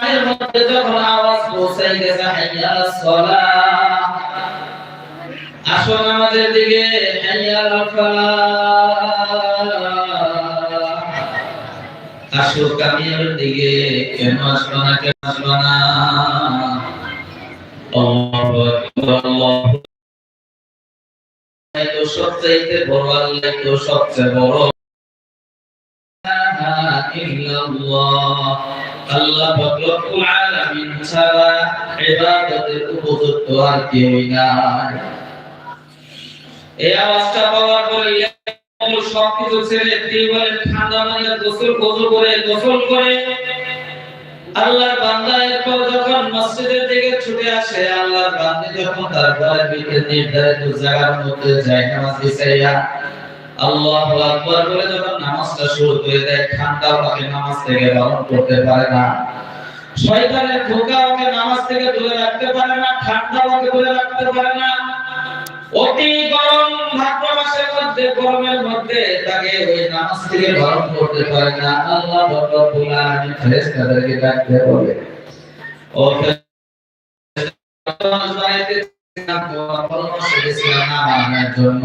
কানের মধ্যে যখন আওয়াজ পৌঁছাই গেছে হাইয়া আলাস সালাহ আসুন আমাদের দিকে, হাইয়া আলাল আসো কামিয়াবের দিকে, কেন আসবা না, কেন আসবা না? সবচাইতে বড় আল্লাহ, তো সবচেয়ে বড়। ইল্লাল্লাহ। আল্লাহ রব্বুল আলামিন ছাড়া ইবাদতের উপযুক্ত আর কেউই নাই। এই আওয়াজটা পাওয়ার পরে সবকিছু ছেড়ে বলেন, ঠান্ডা পানিতে গোসল গোসল করে গোসল করে। আল্লাহর বান্দা এরপর যখন মসজিদের দিকে ছুটে আসে, আল্লাহর বান্দা যখন তার ঘরের ভিতরে নির্ধারিত জায়গার মধ্যে যায় নামাজ বিছাইয়া আল্লাহু আকবার বলে যখন নামাজটা শুরু করে দেয় ঠান্ডা ওকে নামাজ থেকে বারণ করতে পারে না। শয়তানের ধোঁকা ওকে নামাজ থেকে দূরে রাখতে পারে না ঠান্ডা ওকে দূরে রাখতে পারে না। অতি গরম ভাদ্র মাসের মধ্যে, গরমের মধ্যে তাকে ওই নামাজ থেকে গরম করতে পারে না। আল্লাহ রব্বুল আলামিন ফেরেশতাদেরকে ডাকতে বলে, ও ফেরেশতা বানাইতে পরামর্শ দিয়েছিলাম আমার জন্য।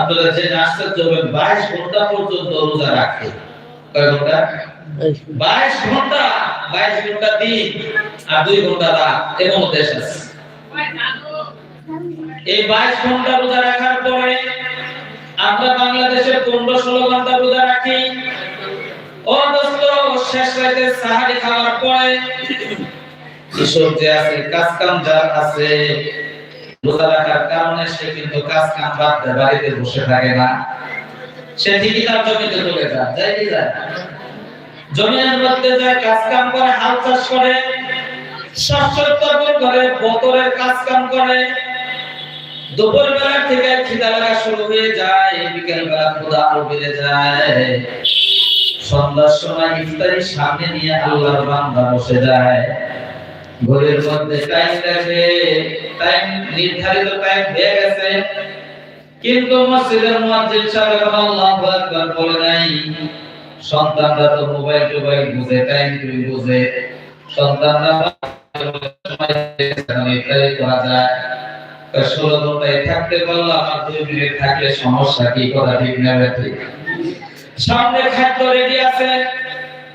আপনারা যে আশ্চর্য হবেন বাইশ ঘণ্টা পর্যন্ত রোজা রাখে। কয় ঘণ্টা? বাইশ। ঘণ্টা বাইশ ঘণ্টা দিন আর দুই ঘণ্টা রাত। এমন দেশ আছে এই বাইশ ঘণ্টা রোজা রাখার পরে আমরা বাংলাদেশে পনেরো ষোলো ঘণ্টা রোজা রাখি। ও দোস্ত শেষ রাতে সাহারি খাওয়ার পরে কৃষক যে আছে কাজ কাম যার আছে রোজা কারণে সে কিন্তু কাজ কাম বাদ বাড়িতে বসে থাকে না। সে ঠিকই তার জমিতে চলে যায় যাই কি যায় জমিনের মধ্যে যায়, কাজ কাম করে, হাল চাষ করে শস্য উৎপাদন করে কাজ কাম করে। দুপুর বেলা থেকে খিদা লাগা শুরু হয়ে যায় বিকেল বেলা ক্ষুধা আরও বেড়ে যায়। সন্ধ্যার সময় ইফতারির সামনে নিয়ে আল্লাহর বান্দা বসে যায়। ঘরের মধ্যে টাইম দেখে টাইম নির্ধারিত টাইম হয়ে গেছে। কিন্তু মসজিদের মুয়াজ্জিন সাহেব আল্লাহু আকবার বলে নাই। সন্তানরা তো মোবাইল টোবাইল বুঝে টাইম টুই বুঝে। সন্তানরা সামনে খাদ্য রেডি আছে।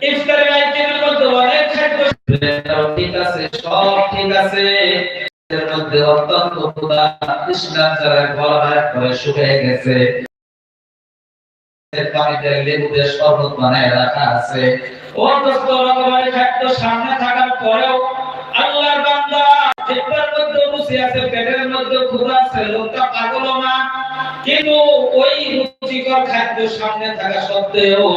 ইফতারের আইটেমের মধ্যে অনেক খাদ্য ঠিক আছে সব ঠিক আছে। এর মধ্যে অত্যন্ত ক্ষুধা তৃষ্ণা যারা গলা করে শুকিয়ে গেছে। পানিতে লেবু দিয়ে শরবত বানায় রাখা আছে। অন্তস্থ রকমের খাদ্য সামনে থাকার পরেও আল্লাহর বান্দা মধ্যে রুচি আছে, পেটের মধ্যে ক্ষুধা আছে, লোকটা পাগল না। কিন্তু ওই রুচিকর খাদ্য সামনে থাকা সত্ত্বেও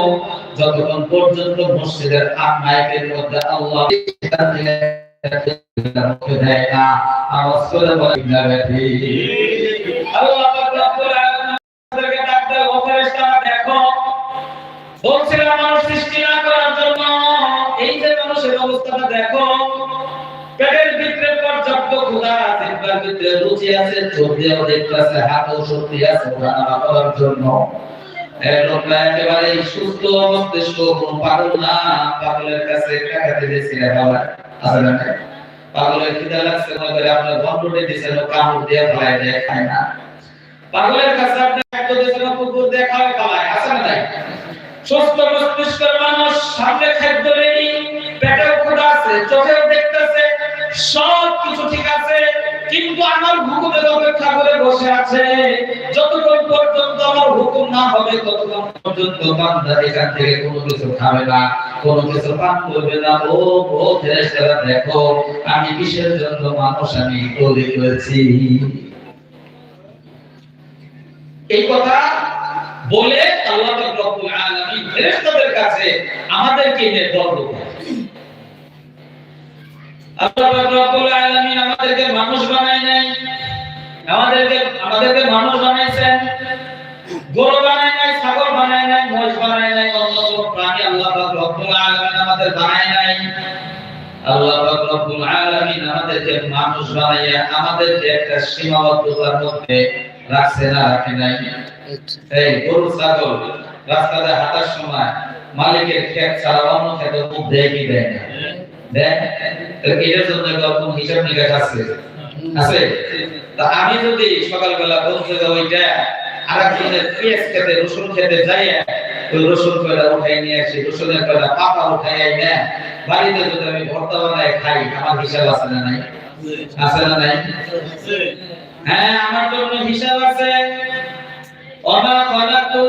যতক্ষণ পর্যন্ত মসজিদের মাইকের মধ্যে আল্লাহ এই যে মানুষের অবস্থাটা দেখো রুচি আছে চোখ দিয়েও দেখতেছে হাতেও শক্তি আছে করার জন্য। আছে মনে দিয়ে দেয় দিয়ে আছে মানুষ খাদ্য রেডি কিছু ঠিক আছে, কিন্তু আমার হুকুমের অপেক্ষা করে বসে আছে। যতক্ষণ পর্যন্ত আমার হুকুম না হবে, ততক্ষণ পর্যন্ত বান্দা এখান থেকে কোনো কিছু খাবে না, কোনো কিছু পান করবে না। ও দেখো, আমি কিসের জন্য মানুষ? আমি তৈরি করেছি এই কথা বলে আল্লাহ রব্বুল আলামিন ফেরেশতাদের কাছে আমাদেরকে নিয়ে গর্ব করে আমাদেরকে মানুষ বানায় নাই। আমাদেরকে আমাদেরকে মানুষ বানাইছেন। গরু বানায় নাই, ছাগল বানায় নাই, মহিষ বানায় নাই অন্য কোনো প্রাণী আল্লাহ রব্বুল আমাদের বানায় নাই। মালিকের ক্ষেত ছাড়া অন্য ক্ষেতের মুখ দেয় দেয় না। আমি যদি সকালবেলা খেতে, রসুন খেতে যাই রসুন কয়টা উঠাই নিয়ে আসি, রসুনের কয়টা পাতা উঠাই না বাড়িতে যদি আমি ভর্তা বানায় খাই, আমার হিসাব আছে না নাই? হ্যাঁ আমার জন্য হিসাব আছে। ওমা খালাকুল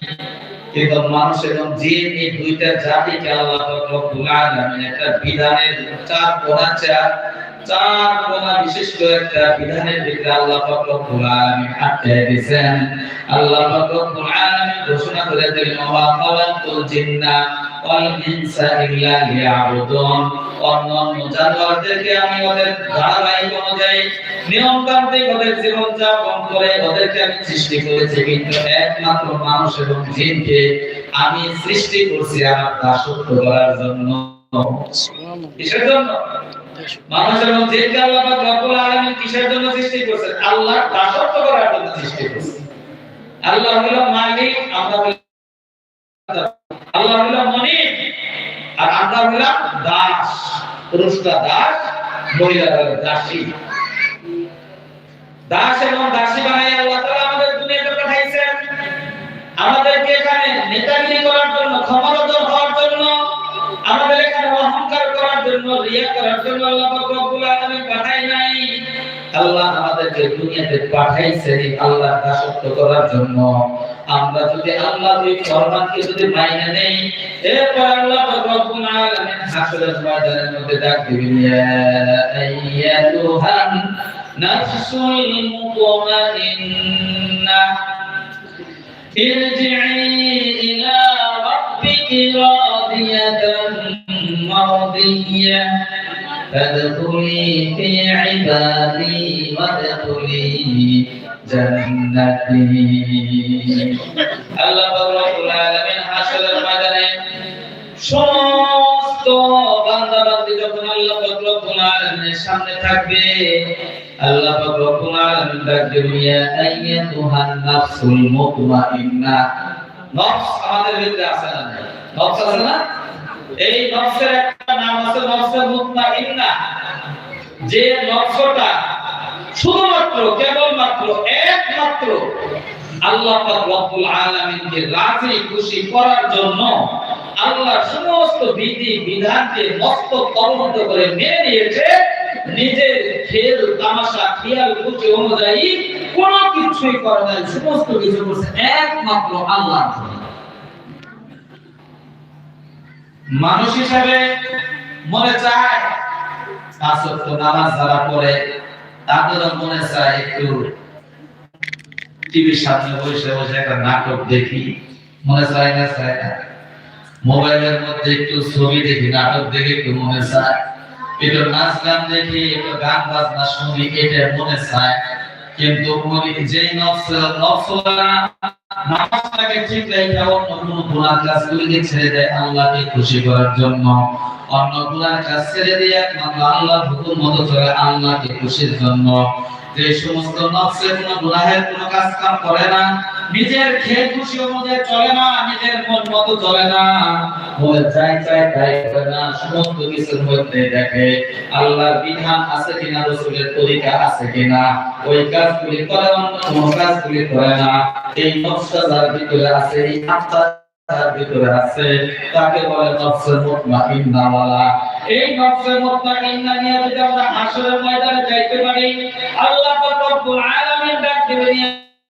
কিন্তু মানুষ এবং জিন এই দুইটা জাতিকে আল্লাহ রব্বুল আলামিন একটা বিধানের চার কোণা বিশিষ্ট একটা বিধানের আল্লাহ দিয়েছেন। আল্লাহ ঘোষণা করে দিলেন জিন্না ওয়াল ইনসা ইল্লা লিয়াবুদুন। অন্যান্য জানোয়ারদেরকে আমি ওদের ধারাবাহিক অনুযায়ী ওদের জীবন যাপন করে ওদেরকে আমি সৃষ্টি করেছি, কিন্তু একমাত্র মানুষ এবং জিনকে আমি সৃষ্টি করছি আমার দাসত্ব করার জন্য। কিসের জন্য? মানুষ এবং জিনকে আল্লাহ পাক রব্বুল আলামিন কিসের জন্য সৃষ্টি করেছেন? আল্লাহ দাসত্ব করার জন্য সৃষ্টি করেছেন। আল্লাহ হলো মালিক, আমরা আল্লাহ হলো মালিক আর আমরা দাস। পুরুষরা দাস দাসী। দাস এবং দাসী বানাই আল্লাহ তাআলা আমাদের দুনিয়াতে পাঠাইছেন। আমাদেরকে এখানে নেতাগিরি করার জন্য জন্য আমাদের এখানে অহংকার করার জন্য রিয়া করার জন্য আল্লাহ পাক রব্বুল আলামিন পাঠাই নাই আল্লাহ আমাদেরকে দুনিয়াতে পাঠাইছেন এই আল্লাহর দাসত্ব করার জন্য আমরা যদি আল্লাহ দুই ফরমানকে যদি মাইনে নেই এরপর আল্লাহ পাক রব্বুল আলামিন হাসরের ময়দানের মধ্যে ডাক দিবেন ইয়া আইয়াতুহান নাফসুল মুতমাইন্নাহ ارجعي إلى ربك راضية مرضية فادخلي في عبادي وادخلي جنتي আল্লাহ রব্বুল আলামিন হাসরের ময়দানে সমস্ত বান্দা বান্দি যখন আল্লাহ রব্বুল আলামিনের সামনে থাকবে আল্লাহ রব্বুল আলামিন ডাকবে ইয়া আইয়াতুহান নাফসুল মুতমাইন্না নফস আমাদের ভিতরে আছে না নফস আছে না? এই নফসের একটা নাম আছে মুতমাইন্না যে নফসটা শুধুমাত্র, কেবলমাত্র, একমাত্র আল্লাহ রব্বুল আলামিনকে রাজি খুশি করার জন্য আল্লাহর সমস্ত বিধি বিধানকে মস্ত তরমন্ত করে মেনে নিয়েছে। নিজের খেল, তামাশা, খেয়াল খুশি অনুযায়ী কোনো কিছুই করে নাই সমস্ত কিছু করছে একমাত্র আল্লাহর জন্য মানুষ মনে চায় নামাজ যারা পড়ে, তাদেরও মনে চায় একটু টিভির সামনে বসে বসে একটা নাটক দেখি। মনে চায় না চায় না। মোবাইলের মধ্যে একটু ছবি দেখি, নাটক দেখে একটু মনে চায়। একটু নাচ গান গান বাজনা শুনি মনে চায়। কিন্তু মনে যে নফস নফসরা নামাজটাকে ঠিক রেখে অন্য কোনো ছেড়ে দেয় আল্লাহকে খুশি করার জন্য। অন্য কাজ ছেড়ে দিয়ে একমাত্র হুকুম মতো চলে আল্লাহকে খুশির জন্য। যে সমস্ত নফসে কোনো গুনাহের কোনো কাজ কাম করে না নিজের খেয়ে খুশি অনুযায়ী চলে না, নিজের মন মতো চলে না। চাই তাই করে না। সমস্ত কিছুর মধ্যে দেখে, আল্লাহর বিধান আছে কিনা, রসুলের তরিকা আছে কিনা, ওই কাজগুলি করে অন্য কোনো কাজগুলি করে না। এই নফসটা যার ভিতরে আছে, এই আত্মা তার ভিতরে আছে, তাকে বলে নিয়ে আল্লাহ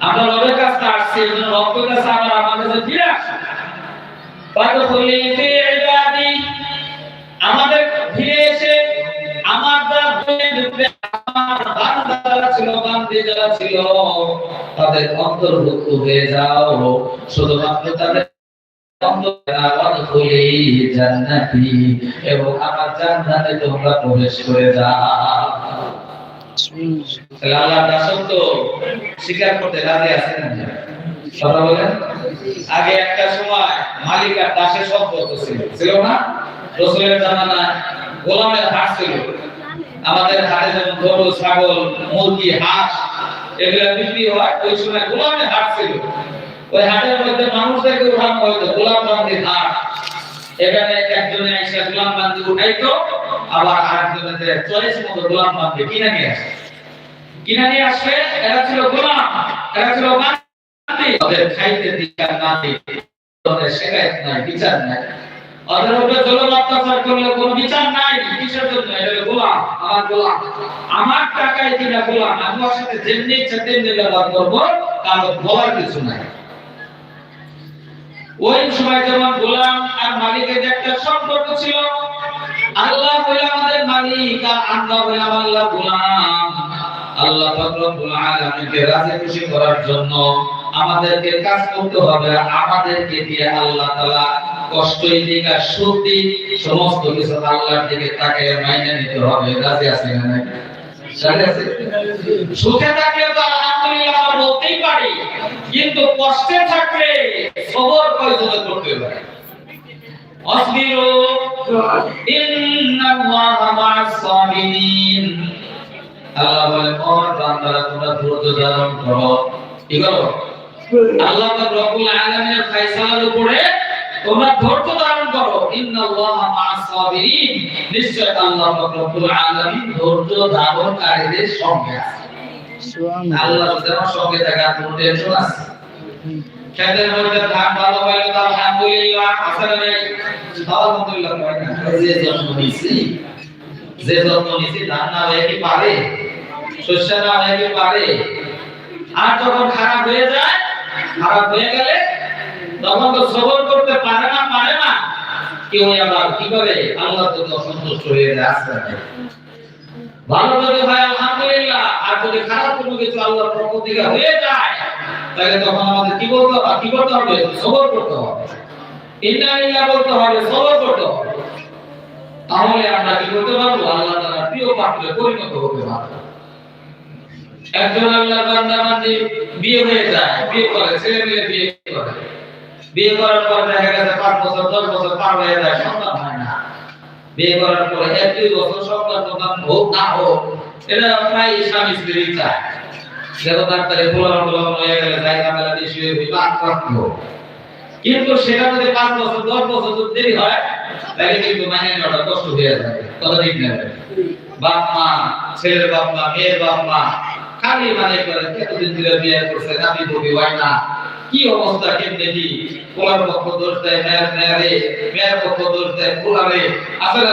আমরা রবের কাছে আসছি জন্য রবের কাছে আমরা আমার কাছে ফিরে আসি। আমাদের ফিরে এসে আমার ছিল বান্দি যারা ছিল, তাদের অন্তর্ভুক্ত হয়ে যাও। শুধুমাত্র তাদের এবং আমার জান্নাতে তোমরা প্রবেশ করে যাও। আগে একটা সময় মালিক আর দাসের সম্পর্ক ছিল। ছিল না? রসুলের জামানায় গোলামের হাট ছিল। আমাদের হাটে যেমন গরু, ছাগল, মুরগি, হাঁস এগুলা বিক্রি হয়, ওই সময় গোলামের হাট ছিল। ওই হাটের মধ্যে মানুষদেরকে উঠানো হয়তো গোলাম বান্দির হাট। এখানে একজনে এসে গোলাম বান্দি উঠাইতো। আবার আরেকজনে চল্লিশ মতো গোলাম বান্দি কিনে নিয়ে আসে? কিনে নিয়ে আসে? এরা ছিল গোলাম। এরা ছিল ওদের খাইতে দিকার না ওদের শেখায়ত নাই, বিচার নাই। ওদের উপরে জলম, অত্যাচার করলে কোনো বিচার নাই। কিসের জন্য? এটা গোলাম। আমার গোলাম। আমার টাকায় কিনা গোলাম? আমি ওর সাথে যেমনি ব্যবহার করব। বলার কিছু নাই। ওই সময় যেমন গোলাম আর মালিকের একটা সম্পর্ক ছিল আল্লাহ বলে আমাদের মালিক আর আমরা বলে আল্লাহ গোলাম। আল্লাহ রব্বুল আলামিনকে রাজি খুশি করার জন্য আমাদেরকে কাজ করতে হবে, আমাদেরকে দিয়ে আল্লাহ তাআলা কষ্টই দিক আর সমস্ত কিছু আল্লাহর দিকে তাকে মাইনে নিতে হবে। রাজি আছে না নাকি? সুখে থাকলে তো আলহামদুলিল্লাহ আমরা বলতেই পারি, কিন্তু কষ্টে থাকলে সবর প্রয়োজনে করতে পারে? অসবিরু ইন্নাল্লাহা মা'আস সাবিরিন। আল্লাহ বলে আমার বান্দারা তোমরা ধৈর্য ধারণ করো। কি করো? আল্লাহ রব্বুল আলামিনের ফয়সালার উপরে তোমরা ধৈর্য ধারণ করো। ইন্নাল্লাহা মা'আস সাবিরিন। নিশ্চয় আল্লাহ রব্বুল আলামিন ধৈর্য ধারণকারীদের সঙ্গে আছে। আল্লাহ তোমার সঙ্গে থাকে আর কোনো টেনশন আছে? খেতের মধ্যে ধান ভালো হইলে তো আলহামদুলিল্লাহ আসলে নেই? আলহামদুলিল্লাহ কয় না। যে যত্ন নিছি, যে যত্ন নিছি, ধান না হয়ে কি পারে? শস্য না হয়ে কি পারে? আর যখন খারাপ হয়ে যায়, খারাপ হয়ে গেলে তখন তো সবর করতে পারে না পারে না। কেউ আবার কি করে? আল্লাহ তো অসন্তুষ্ট হয়ে যায় আস্তে ভালো যদি হয়, আলহামদুলিল্লাহ। আর যদি খারাপ কোনো কিছু আল্লাহর পক্ষ থেকে হয়ে যায় তাহলে তখন আমাদের কি বলতে হবে? কি করতে হবে? সবর করতে হবে। ইন্না ইল্লাহ বলতে হবে, সবর করতে হবে। তাহলে আমরা কি করতে পারব? আল্লাহ তাআলা প্রিয় পাত্রে পরিণত হতে পারব। একজন আল্লাহর বান্দা বান্দি বিয়ে হয়ে যায়, বিয়ে করে, ছেলে মেয়ে বিয়ে করে। বিয়ে করার পর দেখা গেছে পাঁচ বছর, দশ বছর পার হয়ে যায়, সন্তান হয় না। বিয়ে করার পরে এক দুই বছর সন্তান সন্তান হোক, না হোক এটা প্রায় স্বামী স্ত্রী চায়। হয়ে আক্রান্ত কিন্তু সেটা যদি পাঁচ বছর, দশ বছর যদি দেরি হয়, তাহলে কিন্তু মানে নেওয়াটা কষ্ট হয়ে যাবে। কথা ঠিক বাপ মা, ছেলের বাপ মা, মেয়ের বাপ মা, খালি মানে করে কতদিন ধরে বিয়ে করছে, নাতি ববি হয় না। কি অবস্থা, কেমনে কি? পোলার পক্ষ দোষ দেয়, মেয়ের মেয়েরে মেয়ের পক্ষ দোষ দেয়, পোলারে, আছে না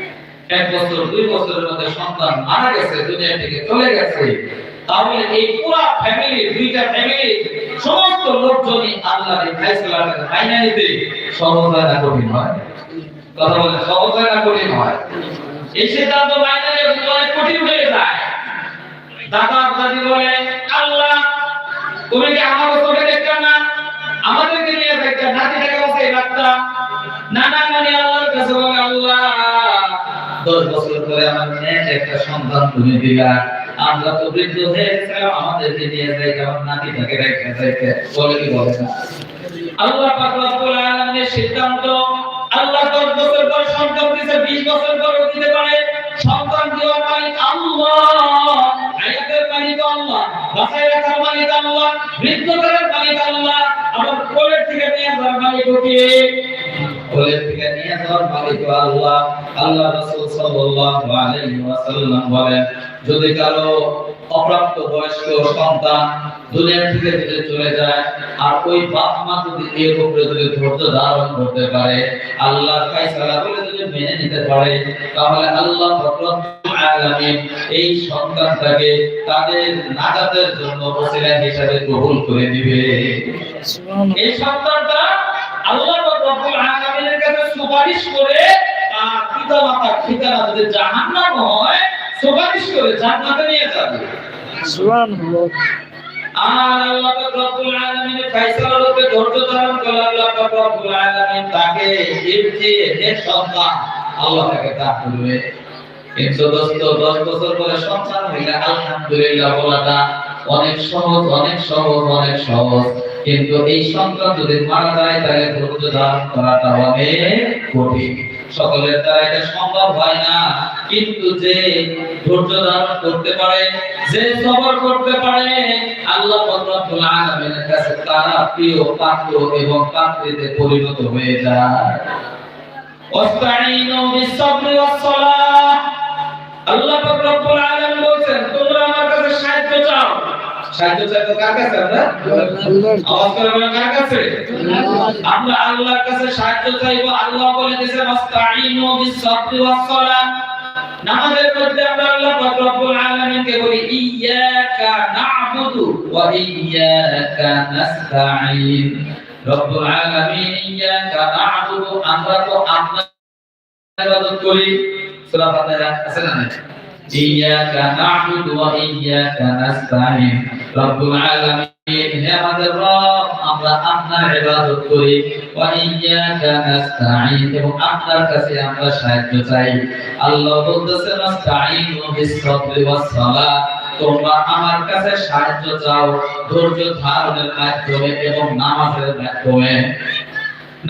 এক বছর, দুই বছরের মধ্যে সন্তান মারা গেছে, দুনিয়া থেকে চলে গেছে। তাহলে এই পুরো ফ্যামিলি দুইটা ফ্যামিলি সমস্ত লোকজনই আল্লাহর এই ফাইসালাটাকে মাইনা সহজ না কঠিন হয়। কথা বলে সহজ না কঠিন হয়। এই সিদ্ধান্ত মাইনা নিতে অনেক কঠিন হয়ে যায়। দাদা দাদি বলে, আল্লাহ, তুমি কি আমার চোখে দেখতে না? আমাদেরকে নিয়ে দেখতে নাতিটাকে বসে না না মানে আল্লাহর কাছে বলে, আল্লাহ দশ বছর পরে আমার নেট একটা সন্তান তুমি দিলা। আমরা তো বৃদ্ধ হয়ে আমাদেরকে নিয়ে যাই আমার নাতিটাকে রেখে যাইতে বলে কি বলে না। আল্লাহ পাক রব্বুল আলামিনের সিদ্ধান্ত, আল্লাহ 10 বছর পর সন্তান দিতে 20 বছর পর দিতে পারে। সন্তান দেওয়ার মালিক আল্লাহ। হায়াতের মালিক আল্লাহ বাঁচাই রাখার মালিক আল্লাহ মৃত্যু করার মালিক আল্লাহ। আবার কোলের থেকে নিয়ে যাওয়ার মালিক কে কোলের থেকে নিয়ে যাওয়ার মালিক আল্লাহ। আল্লাহ রাসূল সাল্লাল্লাহু আলাইহি ওয়াসাল্লাম বলেন যদি কারও অপ্রাপ্ত বয়স্ক সন্তান দুনিয়া থেকে যদি চলে যায় আর ওই বাপ মা যদি এর উপরে যদি ধৈর্য ধারণ করতে পারে আল্লাহ যদি মেনে নিতে পারে তাহলে আল্লাহ আলামিন এই সন্তানটাকে তাদের নাজাতের জন্য ওসিলা হিসাবে কবুল করে দিবে। এই সন্তানটা আল্লাহ রব্বুল আলামিনের কাছে সুপারিশ করে তার পিতা ঠিকানা যদি জাহান্নাম হয় সুপারিশ করে জান্নাতে নিয়ে যাবে। সুবহানাল্লাহ। আর আল্লাহ রব্বুল আলামিনের ফয়সালার উপরে ধৈর্য ধারণ করে আল্লাহ রব্বুল আলামিন তাকে এর চেয়ে সন্তান আল্লাহ তাকে দান করবে। কিন্তু দোস্ত দশ বছর পরে সন্তান হইলে আলহামদুলিল্লাহ বলাটা অনেক সহজ অনেক সহজ অনেক সহজ। কিন্তু এই সন্তান যদি মারা যায়, তাহলে ধৈর্য ধারণ করাটা অনেক কঠিন। সকলের দ্বারা এটা সম্ভব হয় না। কিন্তু যে ধৈর্য ধারণ করতে পারে, যে সবর করতে পারে, আল্লাহ রব্বুল আলামিনের কাছে তারা প্রিয় পাত্র এবং পাত্রীতে পরিণত হয়ে যায়। আল্লাহ রব্বুল আলামিন বলেন তোমরা আমার কাছে সাহায্য চাও। আমরা? তো আপনার করি। সূরা আছে না না'বুদু ওয়া ইয়াকা নাস্তাঈন। রব্বুল আলামিন, হে আমাদের রব, আমরা আপনার ইবাদত করি। ওয়া ইয়াকা নাস্তাঈন, এবং আপনার কাছে আমরা সাহায্য চাই। আল্লাহ বলতেছেন তোমরা আমার কাছে সাহায্য চাও ধৈর্য ধারণের মাধ্যমে এবং নামাজের মাধ্যমে।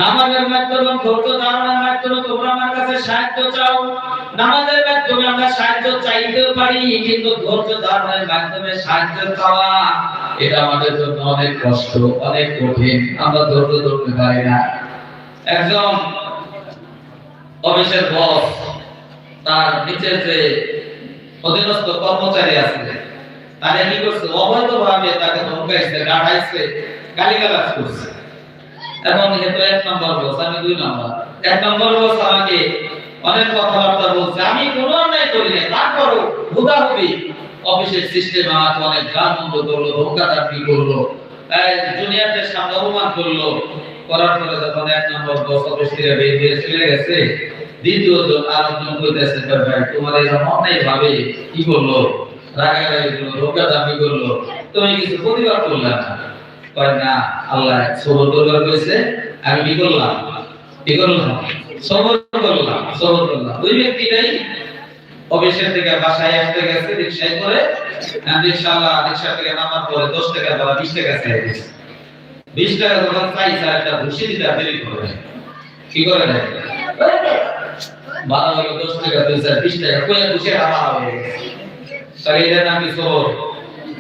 নামাজের মাধ্যমে ধৈর্য ধারণের মাধ্যমে তোমরা আমার কাছে সাহায্য চাও। নামাজের মাধ্যমে আমরা সাহায্য চাইতেও পারি, কিন্তু ধৈর্য ধারণের মাধ্যমে সাহায্য চাওয়া, এটা আমাদের জন্য অনেক কষ্ট, অনেক কঠিন। আমরা ধৈর্য ধরতে পারি না। একজন অফিসের বস, তার নিচের যে অধীনস্থ কর্মচারী আছে তারা কি করছে? অবৈধভাবে তাকে ধমকাইছে গাড়াইছে গালিগালাজ করছে। এখন যেহেতু এক নম্বর বস, আমি দুই নম্বর। এক নম্বর বস আমাকে অনেক কথাবার্তা বলছে। আমি কোনো অন্যায় করি না তারপরও হুদা হবি অফিসের সিস্টেম আমাকে অনেক গান বন্ধ করল ধোকাধাপি করল জুনিয়রদের সামনে অপমান করল। করার পরে যখন এক নম্বর বস অফিস থেকে চলে গেছে, দ্বিতীয় জন আরেকজন কইতেছে ভাই তোমার এরকম অন্যায় ভাবে কি করল? রাগারাগি করল করল। তুমি কিছু প্রতিবাদ করলে না? কয়, না, আল্লাহ করবার কইছে আমি কি করলাম? কি পরে 10 টাকা বা 20 টাকা চাই দিয়েছে 20 টাকা যখন চাইছে একটা ঘুষি দিতে দেরি করে কি করে না বারো হলো 10 টাকা দিয়েছে 20 টাকা। কইয়া ঘুষি আমার হয়ে কি সবর।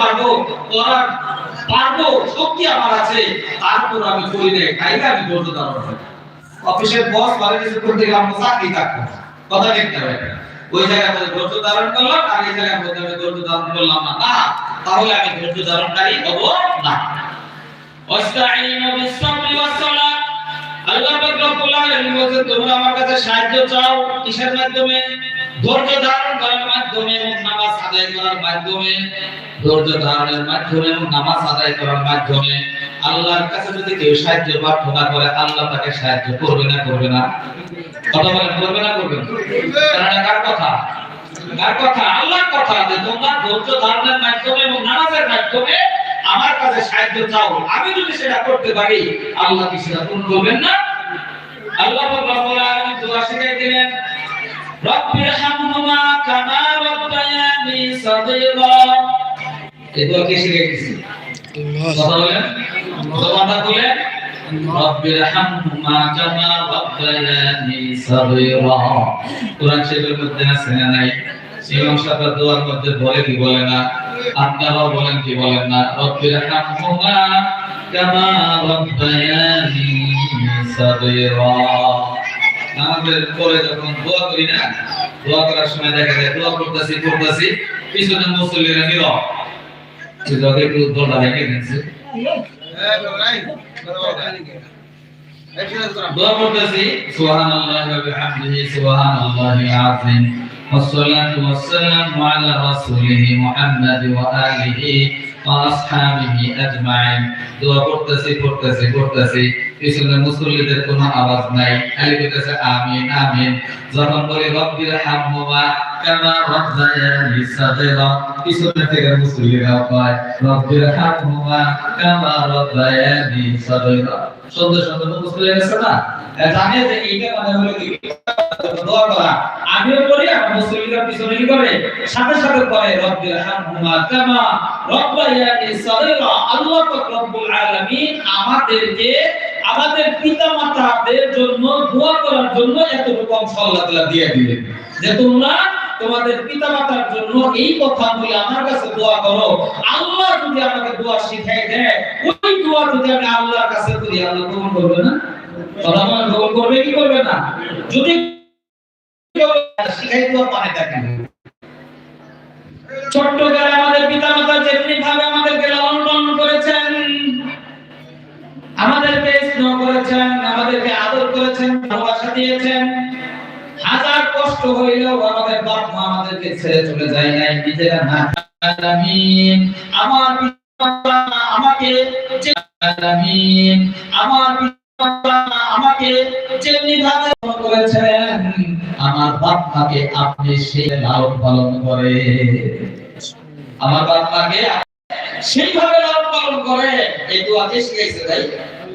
পারব পারব, শক্তি আমার আছে। তারপর আমি করি আমি অফিসের বস বলে কিছু করতে গেলে আমরা চাকরি থাকব? কথা ওই ধৈর্য ধারণ করলাম, আর এই জায়গায় আমি ধৈর্য ধারণ করলাম না। না, তাহলে আমি ধৈর্য ধারণকারী হব না। আল্লাহ রব্বুল আলামিন বলেছেন, তোমরা আমার কাছে সাহায্য চাও কিসের মাধ্যমে? ধৈর্য ধারণ করার মাধ্যমে এবং নামাজ আদায় করার মাধ্যমে, ধৈর্য ধারণের মাধ্যমে এবং নামাজ আদায় করার মাধ্যমে আল্লাহর কাছে যদি কেউ সাহায্য প্রার্থনা করে, আল্লাহ তাকে সাহায্য করবে না করবে না? করবে না, করবে কার কথা? কার কথা? আল্লাহর কথা যে তোমরা ধৈর্য ধারণের মাধ্যমে এবং নামাজের মাধ্যমে আমার কাছে সাহায্য চাও, আমি যদি সেটা করতে পারি, আল্লাহ কি সেটা করবেন না? আল্লাহ রব্বুল দোয়া শিখিয়ে দিলেন কোরআন শরীফের মধ্যে আছে না নাই? ইমাম সাহেব দোয়ার মধ্যে বলে কি বলে না? আপনারাও বলেন কি বলেন না? রব্বির হামহুমা কামা রাব্বায়ানি সাগীরা। আমাদের পরে যখন দোয়া করি না, দোয়া করার সময় দেখা যায় দোয়া করতেছি করতেছি, পিছনে মুসল্লিরা নীরব। যদি একটু দোলা রেখে দিচ্ছে। দোয়া করতেছি, সুবহানাল্লাহি ওয়া বিহামদিহি সুবহানাল্লাহিল আযীম। والصلاة والسلام على رسوله محمد وآله وأصحابه أجمعين দোয়া করতেছি করতেছি করতেছি পিছনে মুসল্লিদের কোনো আওয়াজ নাই খালি বলতেছে আমিন আমিন যখন বলি রব্বির হামহুমা কামা রাব্বায়ানি সাগীরা পিছনে থেকে মুসল্লিরা কয় রব্বির হামহুমা কামা রাব্বায়ানি সাগীরা সুন্দর সুন্দর না জানে যে এইটা মানে হলো কি দোয়া করা আমিও করি আমার পিছনে কি করে সাথে সাথে করে কামা রব্বায়ানি আল্লাহ পাক রব্বুল আলামিন আমাদেরকে আমাদের পিতামাতাদের জন্য দোয়া করার জন্য এতটুকু অংশ আল্লাহ দিয়ে দিলেন। যে তোমরা তোমাদের পিতামাতার জন্য এই কথা বলে আমার কাছে দোয়া করো। আল্লাহ যদি আমাকে দোয়া শিখাই দেয়, ওই দোয়া যদি আমি আল্লাহর কাছে করি, আল্লাহ কবুল করবে না? কথা বলেন কবুল করবে, কি করবে না? যদি শিখাই দেওয়ার মানেটা কি? ছোট্ট কালে আমাদের পিতামাতা যেমনি ভাবে আমাদেরকে লালন করেছেন, আমাদেরকে আদর করেছেন, ভালোবাসা দিয়েছেন। হাজার কষ্ট হইলেও আমাদের বাপ মা আমাদেরকে ছেড়ে চলে যায় নাই। নিজেরা না আমার আমাকে আমার আমাকে করেছেন, আমার বাপ মাকে আপনি সেই লালন পালন করে। আমার বাপ মাকে সেইভাবে লালন পালন করে। এই দোয়াকে শিখাইছে তাই